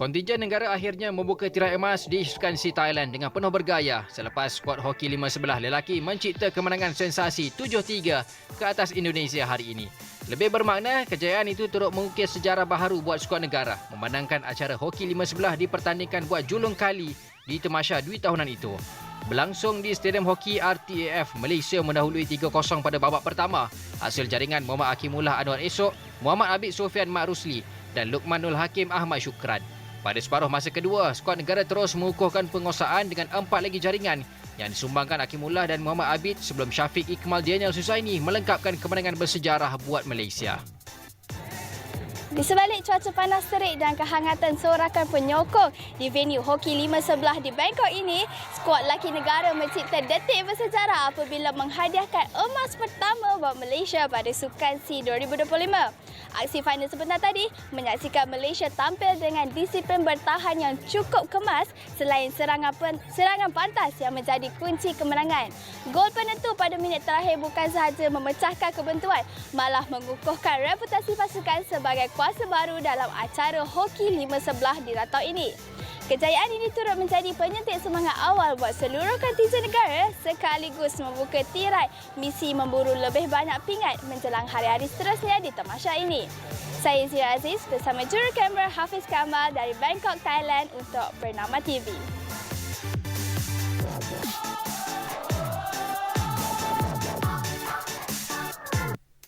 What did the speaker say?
Kontingen negara akhirnya membuka tirai emas di Sukan Si Thailand dengan penuh bergaya selepas skuad hoki lima sebelah lelaki mencipta kemenangan sensasi 7-3 ke atas Indonesia hari ini. Lebih bermakna, kejayaan itu turut mengukir sejarah baharu buat skuad negara memandangkan acara hoki lima sebelah dipertandingkan buat julung kali di Temasya Dwi tahunan itu. Berlangsung di Stadium Hoki RTAF, Malaysia mendahului 3-0 pada babak pertama. Hasil jaringan Muhammad Akimullah Anwar Esok, Muhammad Abid Sofian Mak Rusli dan Luqmanul Hakim Ahmad Syukran. Pada separuh masa kedua, skuad negara terus mengukuhkan penguasaan dengan empat lagi jaringan yang disumbangkan Akimullah dan Muhammad Abid sebelum Syafiq Ikmal Daniel Susaini melengkapkan kemenangan bersejarah buat Malaysia. Di sebalik cuaca panas terik dan kehangatan sorakan penyokong di venue hoki lima sebelah di Bangkok ini, skuad laki negara mencipta detik bersejarah apabila menghadiahkan emas pertama buat Malaysia pada Sukan SEA 2025. Aksi final sebentar tadi menyaksikan Malaysia tampil dengan disiplin bertahan yang cukup kemas selain serangan pen, serangan pantas yang menjadi kunci kemenangan. Gol penentu pada minit terakhir bukan sahaja memecahkan kebentuan, malah mengukuhkan reputasi pasukan sebagai kuasa baru dalam acara hoki lima sebelah di Ratau ini. Kejayaan ini turut menjadi penyentik semangat awal buat seluruh kontingen negara sekaligus membuka tirai misi memburu lebih banyak pingat menjelang hari-hari seterusnya di Tamasya ini. Saya Zia Aziz bersama juru kamera Hafiz Kamal dari Bangkok, Thailand untuk Bernama TV.